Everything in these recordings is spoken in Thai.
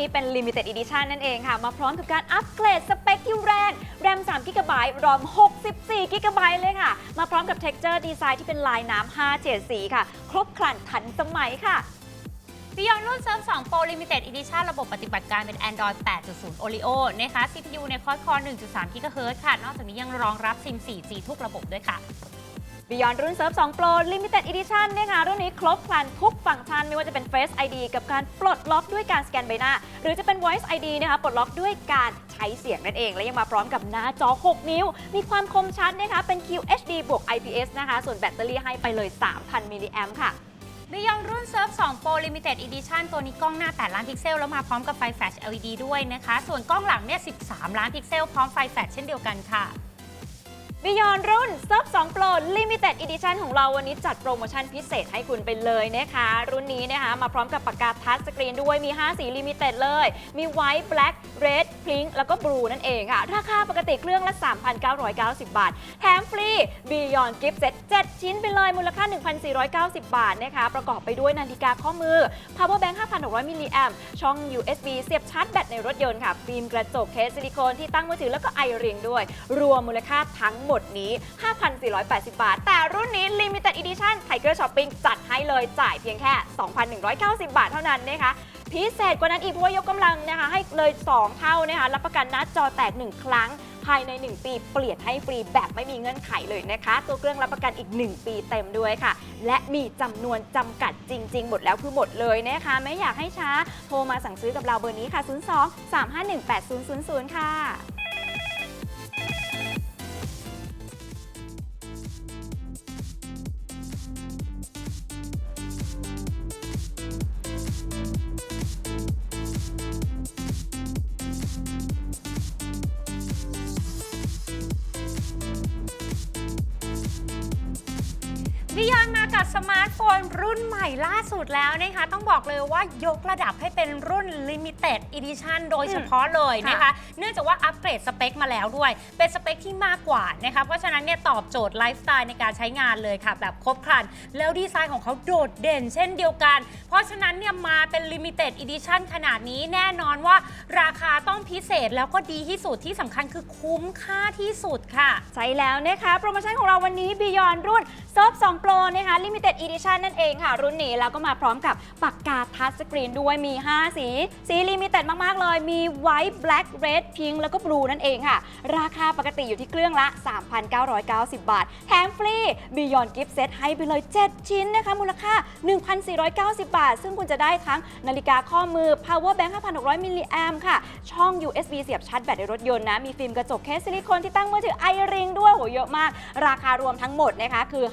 นี้เป็น Limited Edition นั่นเองค่ะ มาพร้อมกับการอัปเกรดสเปคที่แรงแรม3 g b รอม 64 g b เลยค่ะ มาพร้อมกับ Texture Design ที่เป็นลายน้ำ5เฉดสีค่ะ ครบครันทันสมัยค่ะ Beyond รุ่น Surf 2 Pro Limited Edition ระบบปฏิบัติการเป็น Android 8.0 Oreo นะคะ CPU ในคอร์ Core 1.3 GHz ค่ะ นอกจากนี้ยังรองรับ SIM 4G ทุกระบบด้วยค่ะ Beyond รุ่น Surf 2 Pro Limited Edition นะคะรุ่นนี้ครบครันทุกฟังก์ชันไม่ว่าจะเป็น Face ID กับการปลดล็อกด้วยการสแกนใบหน้า หรือจะเป็น Voice ID นะคะปลดล็อกด้วยการใช้เสียงนั่นเอง และยังมาพร้อมกับหน้าจอ 6 นิ้ว มีความคมชัดนะคะเป็น QHD บวก IPS นะคะส่วนแบตเตอรี่ให้ไปเลย 3,000 มิลลิแอมค่ะ Beyond รุ่น Surf 2 Pro Limited Edition ตัวนี้กล้องหน้า 8 ล้านพิกเซล แล้วมาพร้อมกับไฟแฟลช LED ด้วยนะคะ ส่วนกล้องหลังเนี่ย 13 ล้านพิกเซล พร้อมไฟแฟลชเช่นเดียวกันค่ะ บิยอนรุ่น Surf 2 Pro Limited Edition ของเราวันนี้จัดโปรโมชั่นพิเศษให้คุณไปเลยนะคะ รุ่นนี้นะคะมาพร้อมกับปากกาทัชสกรีนด้วยมี 5 สีลิมิเต็ดเลย มีไวท์แบล็กเรด Black Red Pink แล้วก็ Blue นั่นเองค่ะ ราคาปกติเครื่องละ 3,990 บาท แถมฟรี Beyond Gift Set 7ชิ้นไปเลยมูลค่า 1,490 บาทนะคะ ประกอบไปด้วยนาฬิกาข้อมือ Power Bank 5,600 มิลลิแอมช่อง USB เสียบชาร์จแบตในรถยนต์ค่ะฟิล์มกระจกเคสซิลิโคนที่ตั้งมือถือแล้วก็ไอเรียงด้วย รวมมูลค่าทั้งหมดนี้ 5,480 บาท แต่รุ่นนี้ Limited Edition Tiger Shopping จัดให้เลยจ่ายเพียงแค่ 2,190 บาทเท่านั้นนะคะ พิเศษกว่านั้นอีกเพราะว่ายกกำลังนะคะให้เลย 2 เท่านะคะรับประกันหน้าจอแตก 1 ครั้ง ภายใน 1 ปีเปลี่ยนให้ฟรีแบบไม่มีเงื่อนไขเลยนะคะ ตัวเครื่องรับประกันอีก 1 ปีเต็มด้วยค่ะ และมีจำนวนจำกัดจริง ๆ หมดแล้วคือหมดเลยนะคะ ไม่อยากให้ช้าโทรมาสั่งซื้อกับเราเบอร์นี้ค่ะ 02 351 8000 ค่ะ สมาร์ทโฟนรุ่นใหม่ล่าสุดแล้วนะคะต้องบอกเลยว่ายกระดับให้เป็นรุ่น Limited Edition โดยเฉพาะเลยนะคะ เนื่องจากว่าอัปเกรดสเปคมาแล้วด้วย เป็นสเปคที่มากกว่านะคะเพราะฉะนั้นเนี่ยตอบโจทย์ไลฟ์สไตล์ในการใช้งานเลยค่ะ แบบครบครัน แล้วดีไซน์ของเขาโดดเด่นเช่นเดียวกัน เพราะฉะนั้นเนี่ยมาเป็น Limited Edition ขนาดนี้แน่นอนว่าราคาต้องพิเศษแล้วก็ดีที่สุดที่สำคัญคือคุ้มค่าที่สุดค่ะ ใช่แล้วนะคะ โปรโมชั่นของเราวันนี้ Beyond รุ่น Surf 2 Pro นะคะ Limited Edition นั่นเองค่ะ รุ่นนี้แล้วก็มาพร้อมกับปากกาทัชสกรีนด้วยมี 5 สี สี Limited มาก ๆ เลย มี White Black Red Pink แล้วก็ Blue นั่นเองค่ะ ราคาปกติอยู่ที่เครื่องละ 3,990 บาท แถมฟรี Beyond Gift Set ให้ไปเลย 7 ชิ้นนะคะ มูลค่า 1,490 บาท ซึ่งคุณจะได้ทั้งนาฬิกาข้อมือ Power Bank 5,600มิลลิแอมค่ะ ช่อง USB เสียบชาร์จแบตในรถยนต์นะ มีฟิล์มกระจกเคสซิลิโคนที่ตั้งมือถือไอริงด้วยโหเยอะมาก ราคารวมทั้งหมดนะคะคือ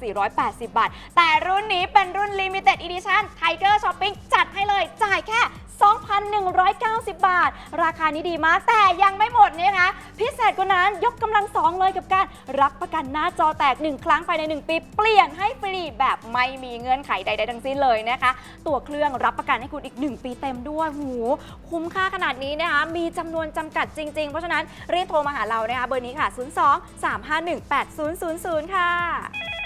5,480 บาทแต่รุ่นนี้เป็นรุ่น Limited Edition Tiger Shopping จัดให้เลยจ่ายแค่ 2,190 บาท ราคานี้ดีมาก แต่ยังไม่หมดนะคะ พิเศษกว่านั้นยกกำลังสองเลยกับการรับประกันหน้าจอแตก 1 ครั้งภายใน 1 ปี เปลี่ยนให้ฟรีแบบไม่มีเงื่อนไขใด ๆ ทั้งสิ้นเลยนะคะ ตัวเครื่องรับประกันให้คุณอีก 1 ปีเต็มด้วยหูคุ้มค่าขนาดนี้นะคะ มีจำนวนจำกัดจริง ๆ เพราะฉะนั้นรีบโทรมาหาเรานะคะ เบอร์นี้ค่ะ 02 351 8000 ค่ะ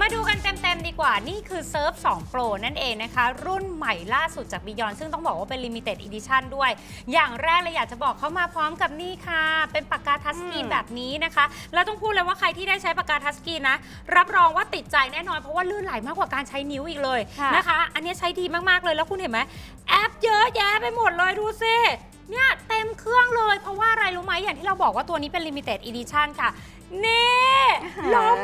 มาดูกันเต็ม ๆ ดีกว่า นี่คือ Surf 2 Pro นั่นเองนะคะ รุ่นใหม่ล่าสุดจาก Beyond ซึ่งต้องบอกว่าเป็น Limited Edition ด้วย อย่างแรกเลยอยากจะบอกเข้ามาพร้อมกับนี่ค่ะ เป็นปากกาทัชสกรีนอืมแบบนี้นะคะ แล้วต้องพูดเลยว่าใครที่ได้ใช้ปากกาทัชสกรีนนะ รับรองว่าติดใจแน่นอนเพราะว่าลื่นไหลมากกว่าการใช้นิ้วอีกเลยค่ะนะคะ อันนี้ใช้ดีมากๆเลยแล้วคุณเห็นไหมแอปเยอะแยะไปหมดเลยดูสิเนี่ยเต็มเครื่องเลยเพราะว่าอะไรรู้ไหมอย่างที่เราบอกว่าตัวนี้เป็น Limited Edition ค่ะนี่ล้อม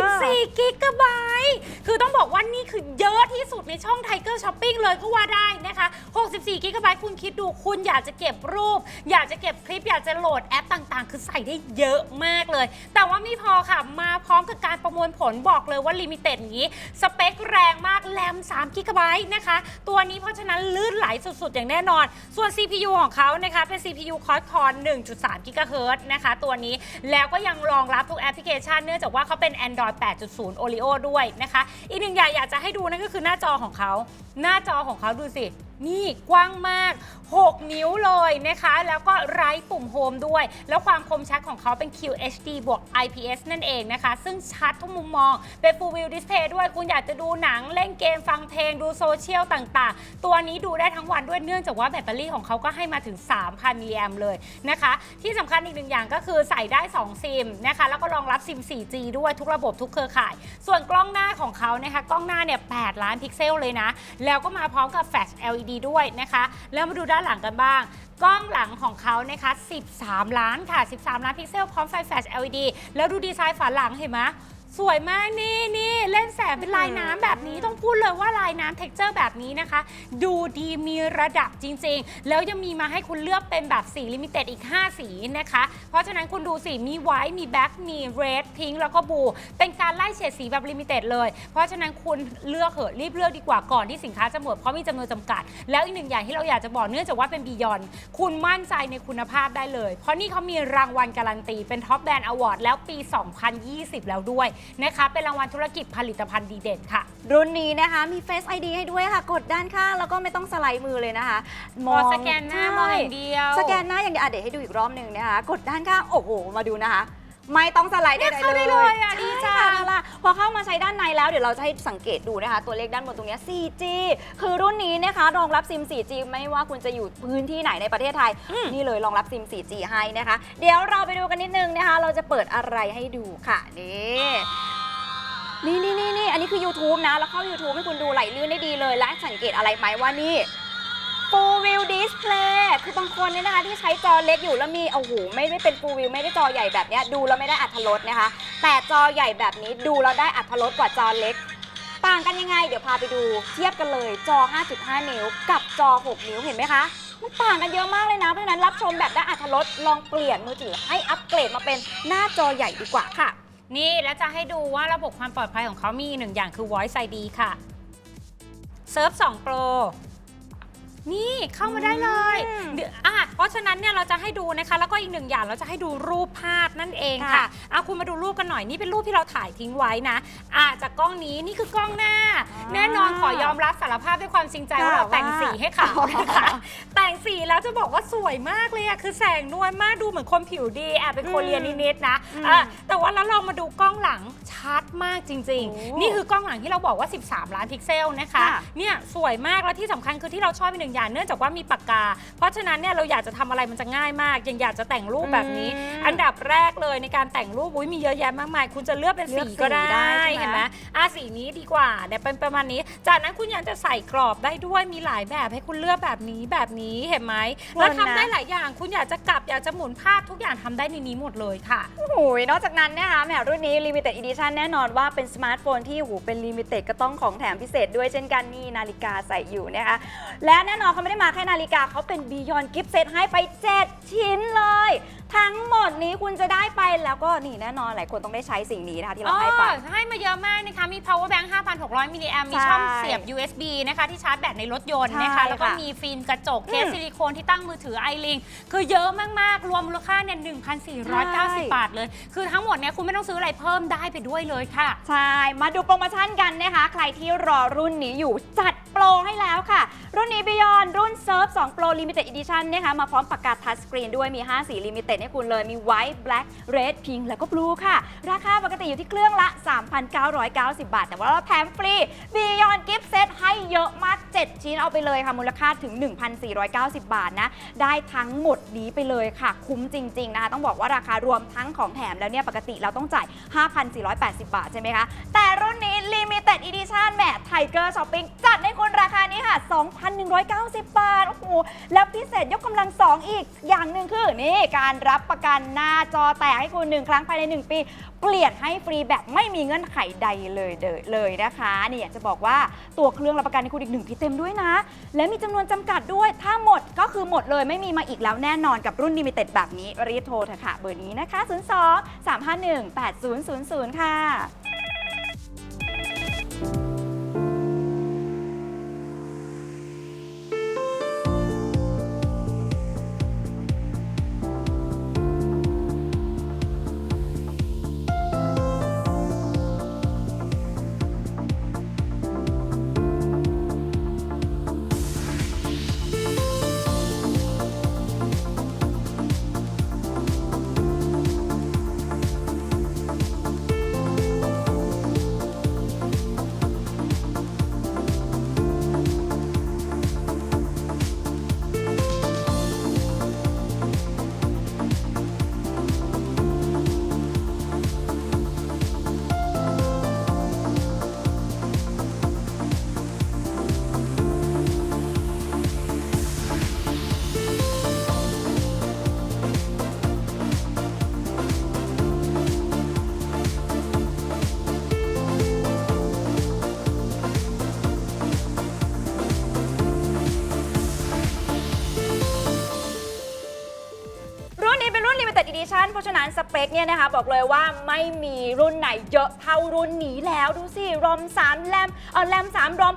64 กิกะไบต์คือต้องบอกว่านี่คือเยอะที่สุดในช่อง Tiger Shopping เลยก็ว่าได้นะคะ 64 กิกะไบต์คุณคิดดูคุณอยากจะเก็บรูป อยากจะเก็บคลิป อยากจะโหลดแอปต่างๆ คือใส่ได้เยอะมากเลย แต่ว่าไม่พอค่ะ มาพร้อมกับการประมวลผลบอกเลยว่าลิมิเต็ดอย่างนี้ สเปคแรงมากแรม3กิกะไบต์นะคะ ตัวนี้เพราะฉะนั้นลื่นไหลสุดๆ อย่างแน่นอน ส่วน CPU ของเขานะคะเป็น CPU Quad Core 1.3 GHz นะคะตัวนี้แล้วก็ยังรอองรับทุกแอปพลิเคชันเนื่องจากว่าเขาเป็น Android 8.0 Oreo ด้วยนะคะ อีกหนึ่งอย่างอยากจะให้ดูนั่นก็คือหน้าจอของเขา หน้าจอของเขาดูสิ นี่กว้างมาก 6 นิ้วเลยนะคะ แล้วก็ไร้ปุ่มโฮมด้วย แล้วความคมชัดของเขาเป็น QHD บวก IPS นั่นเองนะคะ ซึ่งชัดทุกมุมมอง เป็น Full View Display ด้วย คุณอยากจะดูหนัง เล่นเกม ฟังเพลง ดูโซเชียลต่างๆ ตัวนี้ดูได้ทั้งวันด้วย เนื่องจากว่าแบตเตอรี่ของเขาก็ให้มาถึง 3,000มิลลิแอมเลยนะคะ ที่สำคัญอีกหนึ่งอย่างก็คือใส่ได้ 2 ซิมนะคะ แล้วก็รองรับซิม 4G ด้วยทุกระบบทุกเครือข่าย ส่วนกล้องหน้าของเขานะคะ กล้องหน้าเนี่ย 8 ล้านพิกเซลเลยนะ แล้วก็มาพร้อมกับแฟลช LED ด้วยนะคะ แล้วมาดูด้านหลังกันบ้าง กล้องหลังของเขานะคะ 13 ล้านค่ะ 13 ล้านพิกเซลพร้อมไฟแฟลช LED แล้วดูดีไซน์ฝาหลังเห็นไหม สวยมากนี่นี่เล่นแสงเป็นลายน้ำแบบนี้ต้องพูดเลยว่าลายน้ำเท็กเจอร์แบบนี้นะคะ ดูดีมีระดับจริงๆ แล้วยังมีมาให้คุณเลือกเป็นแบบสีลิมิเต็ดอีก 5 สีนะคะ เพราะฉะนั้นคุณดูสีมีไวท์มีแบ็กมีเรดพิงค์แล้วก็บลูเป็นการไล่เฉดสีแบบลิมิเต็ดเลย เพราะฉะนั้นคุณเลือกเหอะรีบเลือกดีกว่าก่อนที่สินค้าจะหมดเพราะมีจำนวนจำกัด แล้วอีกหนึ่งอย่างที่เราอยากจะบอกเนื่องจากว่าเป็นบียอนคุณมั่นใจในคุณภาพได้เลย เพราะนี่เขามีรางวัลการันตีเป็นท็อปแบรนด์อวอร์ดแล้วปี 2020 แล้วด้วยนะคะ เป็นรางวัลธุรกิจผลิตภัณฑ์ดีเด่นค่ะ รุ่นนี้นะคะมี Face ID ให้ด้วยค่ะ กดด้านข้างแล้วก็ไม่ต้องสไลด์มือเลยนะคะพอสแกนหน้ามองอย่างเดียว สแกนหน้าอย่างเดียวอะเดี๋ยวให้ดูอีกรอบหนึ่งนะคะ กดด้านข้างโอ้โหมาดูนะคะ ไม่ต้องสไลด์เนี่ได้ยเข้าได้เลยอะดีจัง ใช่ค่ะล่ะพอเข้ามาใช้ด้านในแล้วเดี๋ยวเราจะให้สังเกตดูนะคะ ตัวเลขด้านบนตรงเนี้ย 4G คือรุ่นนี้นะคะรองรับซิม 4G ไม่ว่าคุณจะอยู่พื้นที่ไหนในประเทศไทย นี่เลยรองรับซิม 4G ให้นะคะ เดี๋ยวเราไปดูกันนิดนึงนะคะ เราจะเปิดอะไรให้ดูค่ะนี่นี่นี่นี่นี่อันนี้คือ YouTube นะ แล้วเข้า YouTube ให้คุณดูไหลลื่นได้ดีเลย และสังเกตอะไรไหมว่านี่ Full View Display คือบางคนเนี่ยนะคะที่ใช้จอเล็กอยู่แล้วมีโอ้โหไม่ได้เป็น Full View ไม่ได้จอใหญ่แบบเนี้ยดูแล้วไม่ได้อัธรสนะคะ แต่จอใหญ่แบบนี้ดูแล้วได้อัธรสกว่าจอเล็ก ต่างกันยังไง เดี๋ยวพาไปดูเทียบกันเลยจอ 5.5 นิ้ว กับจอ 6 นิ้วเห็นไหมคะมันต่างกันเยอะมากเลยนะเพราะฉะนั้นรับชมแบบได้อัธรสลองเปลี่ยนมือถือให้อัปเกรดมาเป็นหน้าจอใหญ่ดีกว่าค่ะ นี่แล้วจะให้ดูว่าระบบความปลอดภัยของเขามีหนึ่งอย่างคือ Voice ID ค่ะ Surf 2 Pro นี่เข้ามาได้เลยอืมเดี๋ยวอะเพราะฉะนั้นเนี่ยเราจะให้ดูนะคะ แล้วก็อีกหนึ่งอย่างเราจะให้ดูรูปภาพนั่นเองค่ะค่ะอะคุณมาดูรูปกันหน่อยนี่เป็นรูปที่เราถ่ายทิ้งไว้นะอะจากกล้องนี้นี่คือกล้องหน้า อ่าแน่นอนขอยอมรับสารภาพด้วยความจริงใจว่าค่ะเราแต่งสีให้เขาว่านะคะ แต่งสีแล้วจะบอกว่าสวยมากเลยอะคือแสงนวลมากดูเหมือนคนผิวดีแอบเป็นโคเรียนนิดๆนะอืมอะแต่ว่าแล้วลองมาดูกล้องหลังชัดมากจริง โอ้ๆ นี่คือกล้องหลังที่เราบอกว่า 13 ล้านพิกเซลนะคะ ค่ะเนี่ยสวยมากแล้วที่สำคัญคือที่เราชอบอีกหนึ่งอย่างเนื่องจากว่ามีปากกา เพราะฉะนั้นเนี่ยเราอยากจะทำอะไรมันจะง่ายมากยังอยากจะแต่งรูปแบบนี้อืมอันดับแรกเลยในการแต่งรูปอุ้ยมีเยอะแยะมากมาย คุณจะเลือกเป็นเลืสีอกสีก็ได้ได้ใช่ไหมเห็นไหมอะสีนี้ดีกว่าเดี๋ยวเป็นประมาณนี้ จากนั้นคุณยังจะใส่กรอบได้ด้วยมีหลายแบบให้คุณเลือกแบบนี้แบบนี้เห็นไหมแล้วทำได้หลายอย่าง คุณอยากจะกลับอยากจะหมุนภาพทุกอย่างทำได้ในนี้หมดเลยค่ะโอ้โหนอกจากนั้นนะคะแหมรุ่นนี้ Limited Edition แน่นอนว่าเป็นสมาร์ทโฟนที่โอ้โหเป็น Limited ก็ต้องของแถมพิเศษด้วยเช่นกันนี่นาฬิกาใส่อยู่นะคะและแน่นอนเขาไม่ได้มาแค่นาฬิกาเขาเป็น Beyond Gift Set ให้ไป 7 ชิ้นเลย ทั้งหมดนี้คุณจะได้ไปแล้วก็นี่แน่นอนหลายคนต้องได้ใช้สิ่งนี้นะคะที่เราให้ไปอ๋อให้มาเยอะมากนะคะ มี power bank 5,600มิลลิแอมมีใช่ช่องเสียบ USB นะคะที่ชาร์จแบตในรถยนต์นะคะใช่แล้วก็ค่ะมีฟิล์มกระจกเคสอืมซิลิโคนที่ตั้งมือถือไอลิงคือเยอะมาก ๆ รวมมูลค่าเนี่ยใช่1,490 บาทเลย คือทั้งหมดเนี่ยคุณไม่ต้องซื้ออะไรเพิ่มได้ไปด้วยเลยค่ะ ใช่ มาดูโปรโมชั่นกันนะคะ ใครที่รอรุ่นนี้อยู่จัด โปรให้แล้วค่ะ รุ่นนี้ Beyond รุ่น Surf 2 Pro Limited Edition นะคะมาพร้อมปากกาทัชสกรีนด้วยมี 5 สี Limited ให้คุณเลยมี White Black Red Pink แล้วก็ Blue ค่ะ ราคาปกติอยู่ที่เครื่องละ 3,990 บาท แต่ว่าเราแถมฟรี Beyond Gift Set ให้เยอะมาก 7 ชิ้นเอาไปเลยค่ะมูลค่าถึง 1,490 บาทนะ ได้ทั้งหมดนี้ไปเลยค่ะ คุ้มจริงๆนะคะต้องบอกว่าราคารวมทั้งของแถมแล้วเนี่ยปกติเราต้องจ่าย 5,480 บาทใช่ไหมคะแต่รุ่นนี้ Limited Edition แหม Tiger Shopping จัดให้คุณราคานี้ค่ะ 2,190 บาท โอ้โห แล้วพิเศษยกกำลัง 2 อีก อย่างหนึ่งคือ นี่การรับประกันหน้าจอแตกให้คุณ 1 ครั้งภายใน 1 ปี เปลี่ยนให้ฟรีแบบไม่มีเงื่อนไขใดเลยเดเลยนะคะ นี่อยากจะบอกว่าตัวเครื่องรับประกันให้คุณอีกหนึ่งที่เต็มด้วยนะ และมีจำนวนจำกัดด้วย ถ้าหมดก็คือหมดเลยไม่มีมาอีกแล้วแน่นอนกับรุ่น Limited แบบนี้รีบโทรเถอะค่ะเบอร์นี้นะคะ 02 351 8000 ค่ะ Limited Edition เพราะฉะนั้นสเปคเนี่ยนะคะบอกเลยว่าไม่มีรุ่นไหนเยอะเท่ารุ่นนี้แล้วดูสิ รอม 3 แรมเออแรม 3 รอม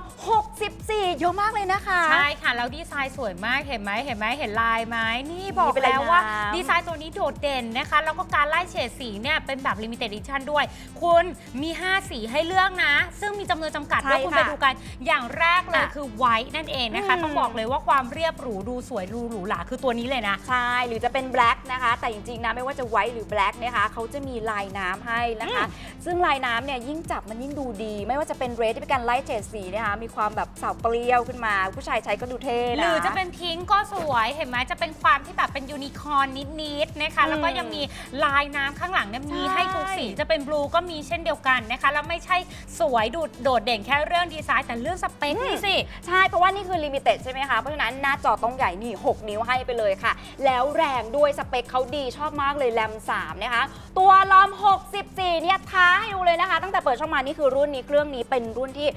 64 เยอะมากเลยนะคะ ใช่ค่ะ แล้วดีไซน์สวยมากเห็นไหมเห็นไหมเห็นลายไหมนี่บอกมีเป็นลายแล้วว่าน้ำดีไซน์ตัวนี้โดดเด่นนะคะ แล้วก็การไล่เฉดสีเนี่ยเป็นแบบ limited edition ด้วย คุณมี 5 สีให้เลือกนะ ซึ่งมีจำนวนจำกัดด้วยใช่คุณค่ะไปดูกันอย่างแรกเลยอะคือไวท์นั่นเองนะคะอืมต้องบอกเลยว่าความเรียบหรูดูสวยดูหรูหราคือตัวนี้เลยนะใช่หรือจะเป็น black นะคะ แต่จริงๆนะไม่ว่าจะ white หรือ black นะคะเขาจะมีลายน้ำให้นะคะ ซึ่งลายน้ำเนี่ยยิ่งจับมันยิ่งดูดี ไม่ว่าจะเป็น red ที่เป็นการไล่เฉดสีนะคะมีความแบบสาวเปรี้ยวขึ้นมา ผู้ชายใช้ก็ดูเท่หนะรือจะเป็นพิงก์ก็สวยเห็นไหมจะเป็นความที่แบบเป็นยูนิคอร์นนิดๆนะคะอืมแล้วก็ยังมีลายน้ำข้างหลังเนี่ยมีใช่ให้ทุกสีจะเป็นบลูก็มีเช่นเดียวกันนะคะแล้วไม่ใช่สวยดูดโดดเด่นแค่เรื่องดีไซน์แต่เรื่องสเปคนี่สิ ใช่ เพราะว่านี่คือลิมิเต็ดใช่ไหมคะ เพราะฉะนั้นหน้าจอต้องใหญ่นี่ 6 นิ้วให้ไปเลยค่ะ แล้วแรงด้วยสเปคเขาดีชอบมากเลยแรม3นะคะ ตัวลอม 64 เนี่ยท้าให้ดูเลยนะคะ ตั้งแต่เปิดช่องมานี่คือรุ่นนี้เครื่องนี้เป็นรุ่นที่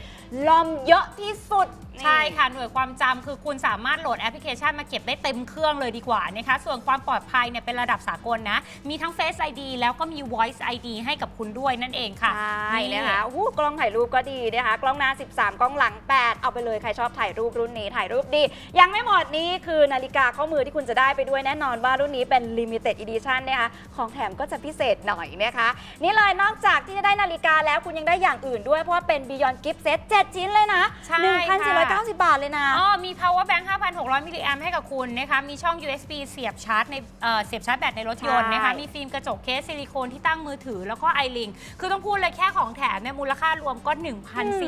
ลอมเยอะที่สุด ใช่ค่ะ หน่วยความจำคือคุณสามารถโหลดแอปพลิเคชันมาเก็บได้เต็มเครื่องเลยดีกว่านะคะ ส่วนความปลอดภัยเนี่ยเป็นระดับสากลนะ มีทั้ง Face ID แล้วก็มี Voice ID ให้กับคุณด้วยนั่นเองค่ะ ใช่นะคะอู้กล้องถ่ายรูปก็ดีนะคะ กล้องหน้า 13 กล้องหลัง 8 เอาไปเลยใครชอบถ่ายรูปรุ่นนี้ถ่ายรูปดี ยังไม่หมดนี่คือนาฬิกาข้อมือที่คุณจะได้ไปด้วยแน่นอนว่ารุ่นนี้เป็น limited edition นะคะ ของแถมก็จะพิเศษหน่อยนะคะ นี่เลยนอกจากที่จะได้นาฬิกาแล้วคุณยังได้อย่างอื่นด้วยเพราะว่าเป็น Beyond Gift Set 7 ชิ้นเลยนะ ใช่ค่ะ1,490 บาทเลยนะ อ๋อมี power bank 5,600 มิลลิแอมให้กับคุณนะคะ มีช่อง USB เสียบชาร์จในเอ่อเสียบชาร์จแบตในรถยนต์นะคะ ใช่ มีฟิล์มกระจกเคสซิลิโคนที่ตั้งมือถือแล้วก็ไอลิง คือต้องพูดเลยแค่ของแถมเนี่ยมูลค่ารวมก็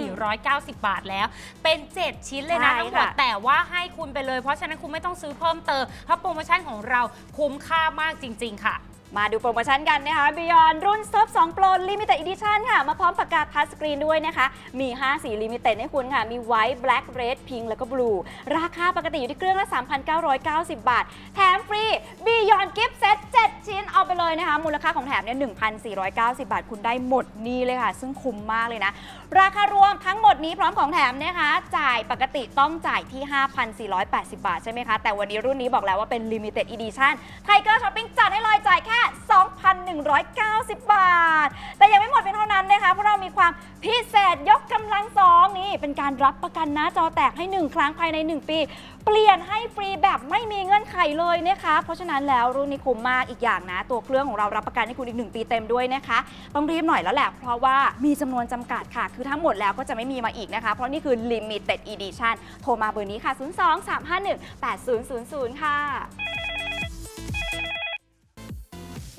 1,490 บาทแล้ว เป็น 7 ชิ้นเลยนะใช่ทั้งหมดค่ะแต่ว่าให้คุณไปเลย เพราะฉะนั้นคุณไม่ต้องซื้อเพิ่มเติมเพราะโปรโมชั่นของเราคุ้มค่ามากจริง ๆ ค่ะ มาดูโปรโมชั่นกันนะคะ Beyond รุ่น Surf 2 Pro Limited Edition ค่ะ มาพร้อมปากกาทัชสกรีนด้วยนะคะ มี 5 สี Limited ให้คุณค่ะ มี White Black Red Pink แล้วก็ Blue ราคาปกติอยู่ที่เครื่องละ 3,990 บาท แถมฟรี Beyond Gift Set 7 ชิ้นเอาไปเลยนะคะ มูลค่าของแถมเนี่ย 1,490 บาท คุณได้หมดนี้เลยค่ะ ซึ่งคุ้มมากเลยนะ ราคารวมทั้งหมดนี้พร้อมของแถมนะคะ จ่ายปกติต้องจ่ายที่ 5,480 บาทใช่ไหมคะ แต่วันนี้รุ่นนี้บอกแล้วว่าเป็น Limited Edition ไทเกอร์ช้อปปิ้งจัดให้เลยจ่ายแค่2,190 บาท แต่ยังไม่หมดเพียงเท่านั้นนะคะเพราะเรามีความพิเศษยกกำลังสองนี่ เป็นการรับประกันหน้าจอแตกให้ 1 ครั้งภายใน 1 ปี เปลี่ยนให้ฟรีแบบไม่มีเงื่อนไขเลยนะคะ เพราะฉะนั้นแล้วรุ่นนี้คุ้มมากอีกอย่างนะ ตัวเครื่องของเรารับประกันให้คุณอีก 1 ปีเต็มด้วยนะคะ ต้องรีบหน่อยแล้วแหละ เพราะว่ามีจำนวนจำกัดค่ะ คือทั้งหมดแล้วก็จะไม่มีมาอีกนะคะ เพราะนี่คือ limited edition โทรมาเบอร์นี้ค่ะ 02-351-8000 ค่ะ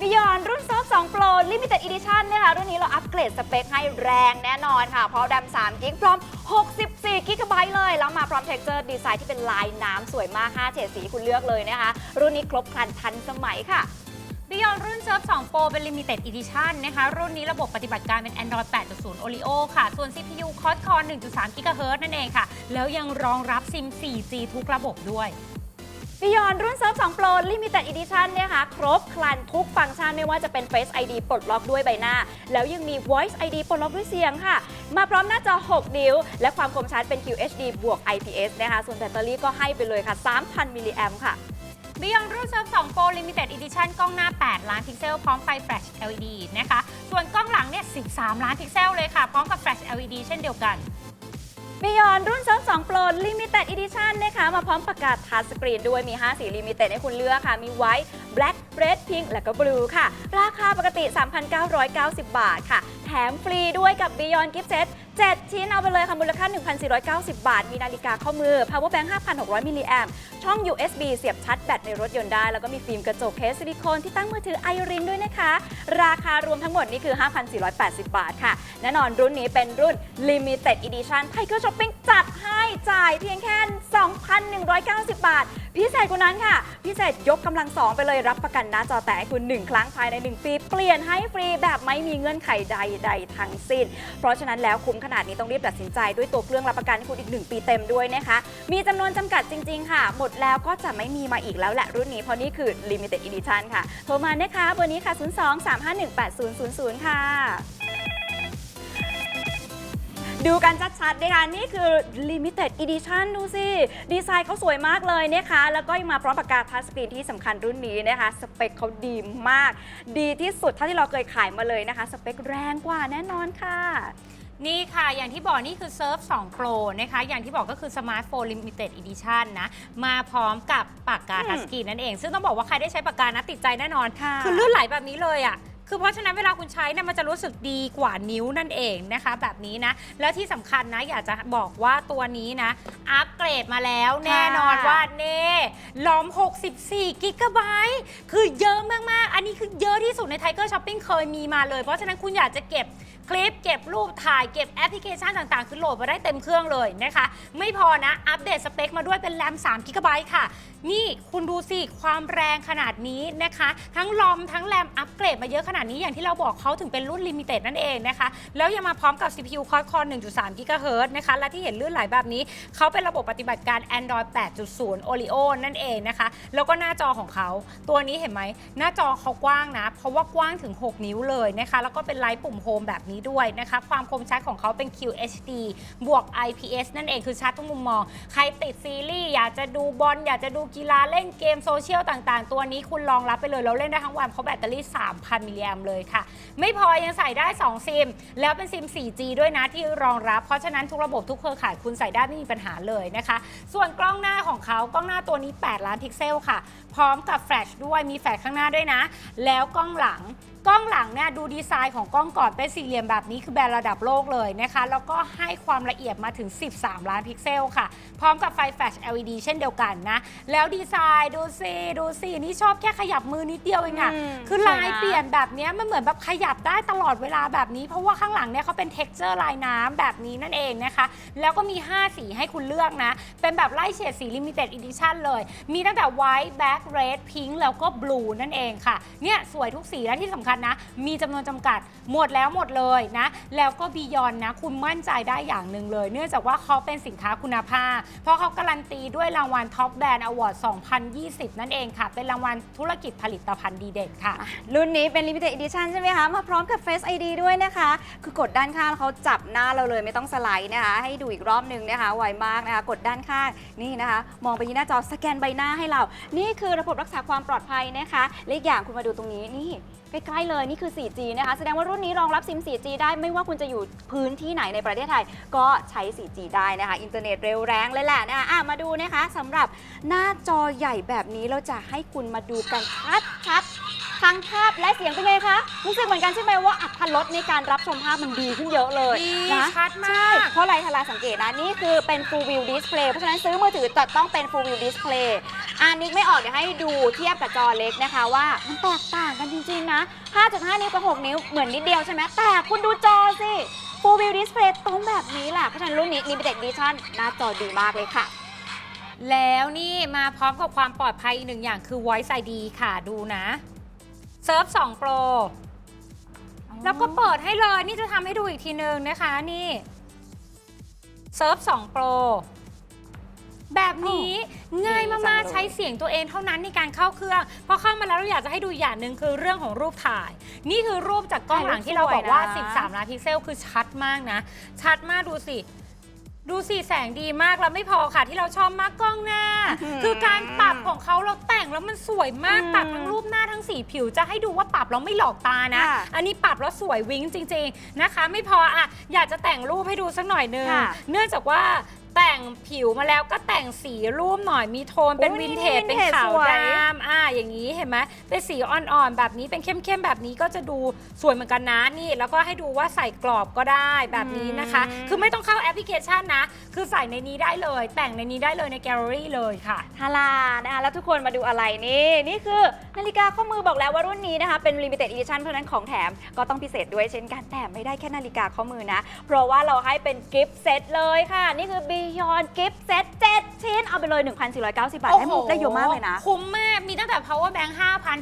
บิยอนรุ่นซอฟ2 Pro Limited Edition เนี่ยค่ะรุ่นนี้เราอัปเกรดสเปคให้แรงแน่นอนค่ะ เพราะแรม3กิกพร้อม 64กิกะไบต์เลย แล้วมาพร้อมเท็กเจอร์ดีไซน์ที่เป็นลายน้ำสวยมาก 5 เฉดสีคุณเลือกเลยนะคะ รุ่นนี้ครบครันทันสมัยค่ะ Beyond รุ่น Surf 2 Pro เป็น Limited Edition นะคะ รุ่นนี้ระบบปฏิบัติการเป็น Android 8.0 Oreo ค่ะ ส่วน CPU Quad-Core 1.3 GHz นั่นเองค่ะ แล้วยังรองรับซิม 4G ทุกระบบด้วย บิยอนรุ่น Surf 2 Pro Limited Edition เนี่ยค่ะครบครันทุกฟังก์ชันไม่ว่าจะเป็น Face ID ปลดล็อกด้วยใบหน้า แล้วยังมี Voice ID ปลดล็อกด้วยเสียงค่ะ มาพร้อมหน้าจอ 6 นิ้ว และความคมชัดเป็น QHD บวก IPS นะคะ ส่วนแบตเตอรี่ก็ให้ไปเลยค่ะ 3,000 มิลลิแอมค่ะ Beyond รุ่น Surf 2 Pro Limited Edition กล้องหน้า 8 ล้านพิกเซล พร้อมไฟ Flash LED นะคะ ส่วนกล้องหลังเนี่ย 13 ล้านพิกเซลเลยค่ะ พร้อมกับ Flash LED เช่นเดียวกัน b ิยอนรุ่น Surf 2 Pro Limited Edition นะคะ มาพร้อมประกาศทัชสกรีนด้วยมี 5 สี Limited ให้คุณเลือกค่ะ มีไวท์ Black Red Pink และก็ Blue ค่ะ ราคาปกติ 3,990 บาทค่ะ แถมฟรีด้วยกับ Beyond Gift Set 7 ชิ้นเอาไปเลยค่ะมูลค่า 1,490 บาท มีนาฬิกาข้อมือ Power Bank 5,600 มิลลิแอมช่อง USB เสียบชาร์จแบตในรถยนต์ได้ แล้วก็มีฟิล์มกระจกเคสซิลิโคนที่ตั้งมือถือไอรินด้วยนะคะ ราคารวมทั้งหมดนี่คือ 5,480 บาทค่ะ แน่นอนรุ่นนี้เป็นรุ่น Limited Edition Tiger Shopping จัดให้จ่ายเพียงแค่ 2,190 บาท พิเศษกว่านั้นค่ะ พิเศษยกกำลังสองไปเลยรับประกันหน้าจอแตกให้คุณ 1 ครั้งภายใน 1 ปี เปลี่ยนให้ฟรีแบบไม่มีเงื่อนไขใดๆทั้งสิ้น เพราะฉะนั้นแล้วคุ้มขนาดนี้ต้องรีบตัดสินใจด้วยตัวเครื่องรับประกันคุณอีก 1 ปีเต็มด้วยนะคะ มีจำนวนจำกัดจริง ๆ ค่ะ หมดแล้วก็จะไม่มีมาอีกแล้วแหละรุ่นนี้เพราะนี่คือ Limited Edition ค่ะโทรมานะคะเบอร์นี้ค่ะ 02 351 8000 ค่ะ ดูกันชัดๆนะคะนี่คือ limited edition ดูสิ ดีไซน์เขาสวยมากเลยนะคะ แล้วก็ยังมาพร้อมปากกาทัชสกรีนที่สำคัญรุ่นนี้นะคะ สเปคเขาดีมาก ดีที่สุดเท่าที่เราเคยขายมาเลยนะคะ สเปคแรงกว่าแน่นอนค่ะนี่ค่ะ อย่างที่บอกนี่คือ Surf 2 Pro นะคะ อย่างที่บอกก็คือ Smartphone Limited Edition นะ มาพร้อมกับปากกาอืมทัชสกรีนนั่นเอง ซึ่งต้องบอกว่าใครได้ใช้ปากกานะติดใจแน่นอนค่ะคือลื่นไหลแบบนี้เลยอะ่ะ คือเพราะฉะนั้นเวลาคุณใช้เนี่ยมันจะรู้สึกดีกว่านิ้วนั่นเองนะคะ แบบนี้นะ แล้วที่สำคัญนะอยากจะบอกว่าตัวนี้นะ อัปเกรดมาแล้ว แน่นอนว่าเน่ล้อม 64 กิกะไบต์คือเยอะมาก ๆ อันนี้คือเยอะที่สุดใน Tiger Shopping เคยมีมาเลย เพราะฉะนั้นคุณอยากจะเก็บ คลิป เก็บรูปถ่ายเก็บแอปพลิเคชันต่างๆ คือโหลดมาได้เต็มเครื่องเลยนะคะ ไม่พอนะอัปเดตสเปคมาด้วยเป็นแรม3กิกะไบต์ค่ะ นี่คุณดูสิ ความแรงขนาดนี้นะคะ ทั้งลอมทั้งแรมอัปเกรดมาเยอะขนาดนี้อย่างที่เราบอกเขาถึงเป็นรุ่นลิมิเต็ดนั่นเองนะคะ แล้วยังมาพร้อมกับ CPU Quad-Core 1.3 GHz นะคะ และที่เห็นลื่นไหลแบบนี้ เขาเป็นระบบปฏิบัติการ Android 8.0 Oreo นั่นเองนะคะ แล้วก็หน้าจอของเขา ตัวนี้เห็นไหมหน้าจอเขากว้างนะ เพราะว่ากว้างถึง 6 นิ้วเลยนะคะ แล้วก็เป็นไลท์ปุ่มโฮมแบบนี้ด้วยนะคะ ความคมชัดของเขาเป็น QHD บวก IPS นั่นเองคือชัดทุกมุมมอง ใครติดซีรีส์อยากจะดูบอลอยากจะดูกีฬาเล่นเกมโซเชียลต่างๆ ตัวนี้คุณรองรับไปเลย แล้วเล่นได้ทั้งวันเพราะแบตเตอรี่ 3,000 มิลลิแอมเลยค่ะ ไม่พอยังใส่ได้ 2 ซิม แล้วเป็นซิม 4G ด้วยนะที่รองรับ เพราะฉะนั้นทุกระบบทุกเครือข่ายคุณใส่ได้ไม่มีปัญหาเลยนะคะ ส่วนกล้องหน้าของเขากล้องหน้าตัวนี้ 8 ล้านพิกเซลค่ะ พร้อมกับแฟลชด้วยมีแฟลชข้างหน้าด้วยนะ แล้วกล้องหลัง กล้องหลังเนี่ยดูดีไซน์ของกล้องก่อนเป็นสี่เหลี่ยมแบบนี้คือแบรนด์ระดับโลกเลยนะคะ แล้วก็ให้ความละเอียดมาถึง 13 ล้านพิกเซลค่ะ พร้อมกับไฟแฟลช LED เช่นเดียวกันนะ แล้วดีไซน์ดูสิดูสินี่ชอบแค่ขยับมือนิดเดียวเองอะอืมคือสวยลายนะ เปลี่ยนแบบเนี้ยมันเหมือนแบบขยับได้ตลอดเวลาแบบนี้ เพราะว่าข้างหลังเนี่ยเขาเป็น texture ลายน้ำแบบนี้นั่นเองนะคะ แล้วก็มี 5 สีให้คุณเลือกนะ เป็นแบบไล่เฉดสี limited edition เลย มีตั้งแต่ white black red pink แล้วก็ blue นั่นเองค่ะ เนี่ยสวยทุกสีและที่สำคัญนะ มีจำนวนจำกัดหมดแล้วหมดเลยนะ แล้วก็บียอนนะ คุณมั่นใจได้อย่างหนึ่งเลย เนื่องจากว่าเขาเป็นสินค้าคุณภาพ เพราะเขาการันตีด้วยรางวัล Top Brand Award 2020 นั่นเองค่ะ เป็นรางวัลธุรกิจผลิตภัณฑ์ดีเด่นค่ะ รุ่นนี้เป็น limited edition ใช่ไหมคะ มาพร้อมกับ Face ID ด้วยนะคะ คือกดด้านข้างเขาจับหน้าเราเลยไม่ต้องสไลด์นะคะ ให้ดูอีกรอบหนึ่งนะคะ ไวมากนะคะ กดด้านข้างนี่นะคะ มองไปที่หน้าจอสแกนใบหน้าให้เรา นี่คือระบบรักษาความปลอดภัยนะคะ และอีกอย่างคุณมาดูตรงนี้นี่ใกล้เลยนี่คือ 4G นะคะ แสดงว่ารุ่นนี้รองรับซิม 4G ได้ไม่ว่าคุณจะอยู่พื้นที่ไหนในประเทศไทย ก็ใช้ 4G ได้นะคะอินเทอร์เน็ตเร็วแรงเลยแหละนะคะอะมาดูนะคะสำหรับหน้าจอใหญ่แบบนี้เราจะให้คุณมาดูกันชัด ทั้งภาพและเสียงเป็นไงคะ รู้สึกเหมือนกันใช่ไหมว่าอัตรสในการรับชมภาพมันดีขึ้นเยอะเลยดีนะชัดมากใช่เพราะอะไรทาราสังเกตนะ นี่คือเป็น full view display เพราะฉะนั้นซื้อมือถือจะต้องเป็น full view display อันนี้ไม่ออกเดี๋ยวให้ดูเทียบกับจอเล็กนะคะว่ามันแตกต่างกันจริงๆนะ 5.5 นิ้วกับ 6 นิ้วเหมือนนิดเดียวใช่ไหมแต่คุณดูจอสิ full view display ตรงแบบนี้แหละเพราะฉะนั้นรุ่นนี้ limited edition หน้าจอดีมากเลยค่ะ แล้วนี่มาพร้อมกับความปลอดภัยอีกหนึ่งอย่างคือ Voice ID ค่ะดูนะ เซิร์ฟ2 Pro แล้วก็เปิดให้เลย นี่จะทำให้ดูอีกทีนึงนะคะนี่เซิร์ฟ2 Pro แบบนี้ง่ายดีจังมากเลยๆใช้เสียงตัวเองเท่านั้นในการเข้าเครื่องพอเข้ามาแล้วเราอยากจะให้ดูอย่างหนึ่งคือเรื่องของรูปถ่าย นี่คือรูปจากกล้องหลังที่เราบอกว่า 13 ล้านพิกเซลคือชัดมากนะ ชัดมากดูสิ ดูสิแสงดีมากแล้วไม่พอค่ะที่เราชอบมากกล้องหน้า อื้อหือคือการปรับของเขาเราแต่งแล้วมันสวยมากอืมปรับทั้งรูปหน้าทั้งสีผิวจะให้ดูว่าปรับแล้วไม่หลอกตานะ ค่ะอันนี้ปรับแล้วสวยวิ้งจริง ๆนะคะ ไม่พออะอยากจะแต่งรูปให้ดูสักหน่อยนึงค่ะเนื่องจากว่าแต่งผิวมาแล้วก็แต่งสีรูปหน่อยมีโทนเป็นโอ้วินี่นเทจนี่เป็น vintage ขาวสวย ดำอะอย่างนี้เห็นไหมเป็นสีอ่อนๆแบบนี้เป็นเข้มๆแบบนี้ก็จะดูสวยเหมือนกันนะนี่ แล้วก็ให้ดูว่าใส่กรอบก็ได้แบบนี้นะคะอืมคือไม่ต้องเข้าแอปพลิเคชันนะ คือใส่ในนี้ได้เลย แต่งในนี้ได้เลยในแกลเลอรี่เลยค่ะทารานะคะแล้วทุกคนมาดูอะไรนี่ นี่คือนาฬิกาข้อมือบอกแล้วว่ารุ่นนี้นะคะ เป็น limited edition เพราะฉะนั้นของแถมก็ต้องพิเศษด้วยเช่นกันแต่ไม่ได้แค่นาฬิกาข้อมือนะ เพราะว่าเราให้เป็นกิฟต์เซตเลยค่ะ นี่คือ Beyond Gift Set 7ชิ้นเอาไปเลย 1,490 บาทได้หมดได้เยอะมากเลยนะ คุ้มมาก มีตั้งแต่ power bank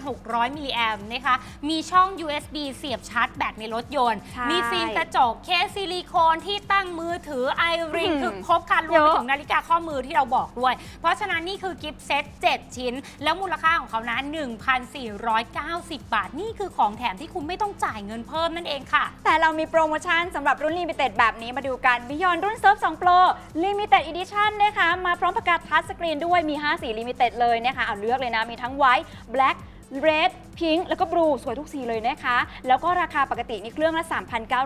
5,600 มิลลิแอมนะคะ มีช่อง USB เสียบชาร์จแบตในรถยนต์ ใช่มีฟิล์มกระจก เคสซิลิโคนที่ตั้งมือถือไอริงอืมคือครบครันรวมเยไปอะ ถึงนาฬิกาข้อมือที่เราบอกด้วย เพราะฉะนั้นนี่คือกิฟต์เซต 7 ชิ้น แล้วมูลค่าของเขานะ 1,490 บาท นี่คือของแถมที่คุณไม่ต้องจ่ายเงินเพิ่มนั่นเองค่ะ แต่เรามีโปรโมชั่นสำหรับรุ่น Limited แบบนี้มาดูกัน Beyond รุ่น Surf 2 Pro Limited Edition นะคะ มาพร้อมประกาศทัชสกรีนด้วยมี 5 สี Limited เลยนะคะเอาเลือกเลยนะ มีทั้ง White Black Red Pink แล้วก็ Blue สวยทุกสีเลยนะคะ แล้วก็ราคาปกตินี่เครื่องละ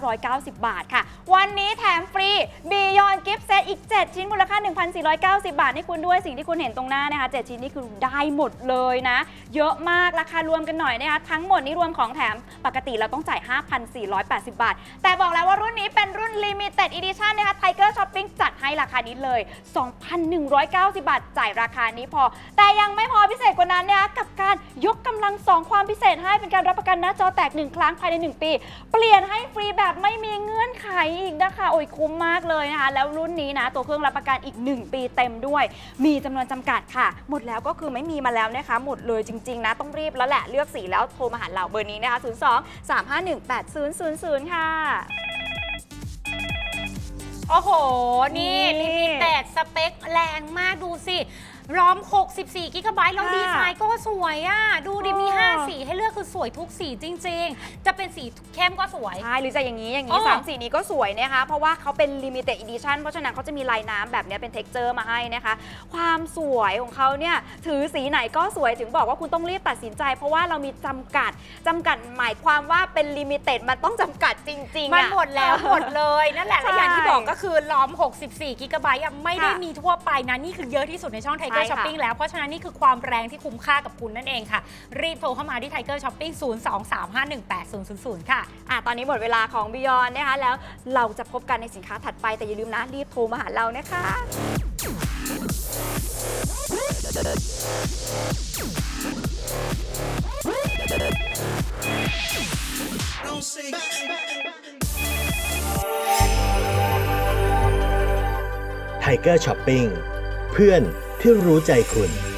3,990 บาทค่ะ วันนี้แถมฟรี Beyond Gift Set อีก 7 ชิ้นมูลค่า 1,490 บาท ให้คุณด้วยสิ่งที่คุณเห็นตรงหน้านะคะ 7 ชิ้นนี่คือได้หมดเลยนะ เยอะมากราคารวมกันหน่อยนะคะ ทั้งหมดนี้รวมของแถมปกติเราต้องจ่าย 5,480 บาท แต่บอกแล้วว่ารุ่นนี้เป็นรุ่น Limited Edition นะคะ Tiger Shopping จัดให้ราคานี้เลย 2,190 บาท จ่ายราคานี้พอ แต่ยังไม่พอพิเศษกว่านั้นนะคะกับการยกกำ ลังสองความพิเศษให้เป็นการรับประกันหน้าจอแตก 1 ครั้งภายใน 1 ปี เปลี่ยนให้ฟรีแบบไม่มีเงื่อนไขอีกนะคะ โอ้ยคุ้มมากเลยนะคะ แล้วรุ่นนี้นะ ตัวเครื่องรับประกันอีก 1 ปีเต็มด้วย มีจำนวนจำกัดค่ะ หมดแล้วก็คือไม่มีมาแล้วนะคะ หมดเลยจริง ๆ นะ ต้องรีบแล้วแหละเลือกสีแล้วโทรมาหาเราเบอร์นี้นะคะ 02 351 8000 ค่ะโอ้โห นี่นี่ ลิมิเต็ดสเปคแรงมากดูสิ ร้อม 64 กิกะไบต์แล้วค่ะดีไซน์ก็สวยอะ ดูดิมีเออ5สีให้เลือกคือสวยทุกสีจริง ๆ จะเป็นสีเข้มก็สวย ใช่ หรือจะอย่างนี้อย่างอ๋นี้อสามสีนี้ก็สวยนะคะ เพราะว่าเขาเป็น limited edition เพราะฉะนั้นเขาจะมีลายน้ำแบบเนี้ยเป็น texture มาให้นะคะ ความสวยของเขาเนี่ยถือสีไหนก็สวยถึงบอกว่าคุณต้องรีบตัดสินใจ เพราะว่าเรามีจำกัดจำกัดหมายความว่าเป็น limited มันต้องจำกัดจริงๆมันอะหมดแล้ว หมดเลยนั่นแหละใช่และอย่างที่บอกก็คือล้อม 64 กิกะไบต์อะไม่ได้ค่ะมีทั่วไปนะ นี่คือเยอะที่สุดในช่องใช่ Tiger ค่ะ Shopping แล้ว เพราะฉะนั้นนี่คือความแรงที่คุ้มค่ากับคุณนั่นเองค่ะ รีบโทรเข้ามาที่ Tiger Shopping 023518000 ค่ะ อะตอนนี้หมดเวลาของ Beyond นะคะแล้วเราจะพบกันในสินค้าถัดไปแต่อย่าลืมนะรีบโทรมาหาเรานะคะไทเกอร์ช้อปปิ้งเพื่อนที่รู้ใจคุณ